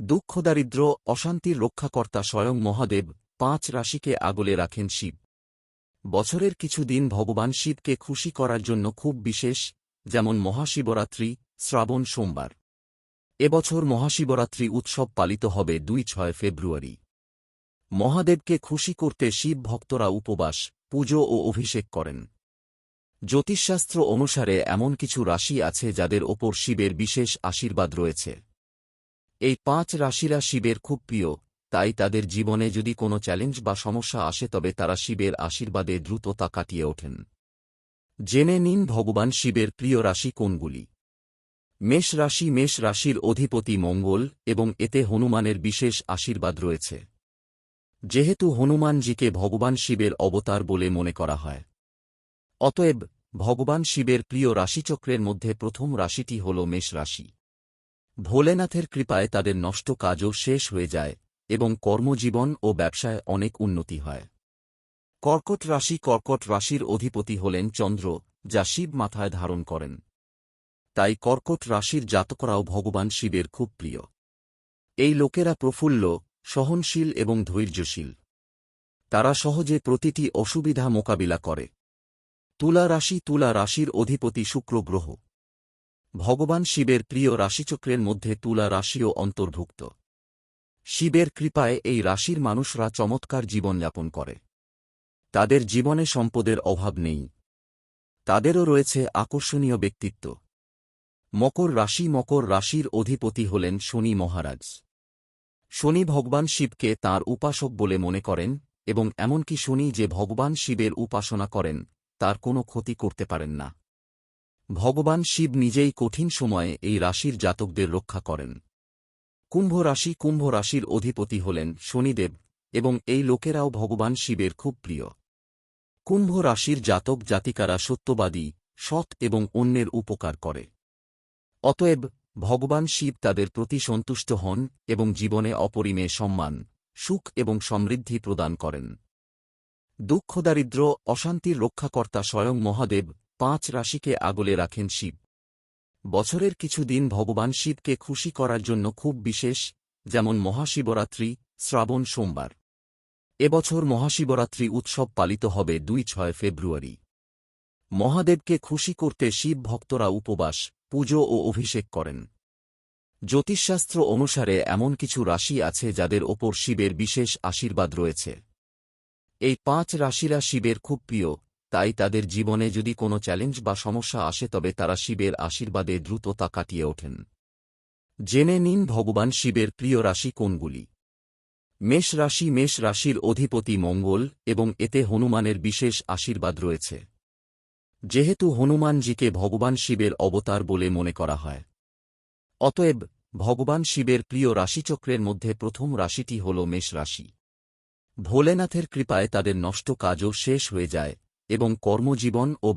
দুঃখ দারিদ্র, অশান্তির রক্ষাকর্তা স্বয়ং মহাদেব, পাঁচ রাশিকে আগলে রাখেন শিব। বছরের কিছু দিন ভগবান শিবকে খুশি করার জন্য খুব বিশেষ, যেমন মহাশিবরাত্রি, শ্রাবণ সোমবার। এবছর মহাশিবরাত্রি উৎসব পালিত হবে দুই ছয় ফেব্রুয়ারি। মহাদেবকে খুশি করতে শিব ভক্তরা উপবাস, পুজো ও অভিষেক করেন। জ্যোতিষশাস্ত্র অনুসারে এমন কিছু রাশি আছে যাদের ওপর শিবের বিশেষ আশীর্বাদ রয়েছে। এই পাঁচ রাশিরা শিবের খুব প্রিয়, তাই তাদের জীবনে যদি কোনো চ্যালেঞ্জ বা সমস্যা আসে তবে তারা শিবের আশীর্বাদে দ্রুত তা কাটিয়ে ওঠেন। জেনে নিন ভগবান শিবের প্রিয় রাশি কোনগুলি। মেষ রাশি, মেষ রাশির অধিপতি মঙ্গল এবং এতে হনুমানের বিশেষ আশীর্বাদ রয়েছে। যেহেতু হনুমানজিকে ভগবান শিবের অবতার বলে মনে করা হয়। অতএব, ভগবান শিবের প্রিয় রাশিচক্রের মধ্যে প্রথম রাশিটি হল মেষ রাশি। ভোলেনাথের কৃপায় তাদের নষ্ট কাজও শেষ হয়ে যায় এবং কর্মজীবন ও ব্যবসায় অনেক উন্নতি হয়। কর্কট রাশি কর্কট রাশির অধিপতি হলেন চন্দ্র, যা শিব মাথায় ধারণ করেন। তাই কর্কট রাশির জাতকরাও ভগবান শিবের খুব প্রিয়। এই লোকেরা প্রফুল্ল, সহনশীল এবং ধৈর্যশীল। তারা সহজে প্রতিটি অসুবিধা মোকাবিলা করে। তুলা রাশি তুলা রাশির অধিপতি শুক্র গ্রহ। ভগবান শিবের প্রিয় রাশিচক্রের মধ্যে তুলা রাশিও অন্তর্ভুক্ত। শিবের কৃপায় এই রাশির মানুষরা চমৎকার জীবনযাপন করে। তাদের জীবনে সম্পদের অভাব নেই। তাদেরও রয়েছে আকর্ষণীয় ব্যক্তিত্ব। মকর রাশি মকর রাশির অধিপতি হলেন শনি মহারাজ। শনি ভগবান শিবকে তার উপাসক বলে মনে করেন এবং এমনকি শনি যে ভগবান শিবের উপাসনা করেন, তার কোনো ক্ষতি করতে পারেন না। ভগবান শিব নিজেই কঠিন সময়ে এই রাশির জাতকদের রক্ষা করেন। কুম্ভ রাশি কুম্ভ রাশির অধিপতি হলেন শনিদেব, এবং এই লোকেরাও ভগবান শিবের খুব প্রিয়। কুম্ভ রাশির জাতক জাতিকারা সত্যবাদী, সৎ এবং অন্যের উপকার করে। অতএব, ভগবান শিব তাদের প্রতি সন্তুষ্ট হন এবং জীবনে অপরিমে সম্মান, সুখ এবং সমৃদ্ধি প্রদান করেন। দুঃখ দারিদ্র অশান্তির রক্ষাকর্তা স্বয়ং মহাদেব পাঁচ রাশিকে আগলে রাখেন শিব। বছরের কিছু দিন ভগবান শিবকে খুশি করার জন্য খুব বিশেষ, যেমন মহাশিবরাত্রি, শ্রাবণ সোমবার। এবছর মহাশিবরাত্রি উৎসব পালিত হবে দুই ছয় ফেব্রুয়ারি। মহাদেবকে খুশি করতে শিব ভক্তরা উপবাস, পুজো ও অভিষেক করেন। জ্যোতিষশাস্ত্র অনুসারে এমন কিছু রাশি আছে যাদের ওপর শিবের বিশেষ আশীর্বাদ রয়েছে। এই পাঁচ রাশিরা শিবের খুব প্রিয় তাই তাদের জীবনে যদি কোনো চ্যালেঞ্জ বা সমস্যা আসে তবে তারা শিবের আশীর্বাদে দ্রুত তা কাটিয়ে ওঠেন। জেনে নিন ভগবান শিবের প্রিয় রাশি কোনগুলি। মেষ রাশি, মেষ রাশির অধিপতি মঙ্গল এবং এতে হনুমানের বিশেষ আশীর্বাদ রয়েছে। যেহেতু হনুমানজিকে ভগবান শিবের অবতার বলে মনে করা হয়। অতএব, ভগবান শিবের প্রিয় রাশিচক্রের মধ্যে প্রথম রাশিটি হল মেষ রাশি। ভোলেনাথের কৃপায় তাদের নষ্ট কাজও শেষ হয়ে যায় এবং কর্মজীবন ও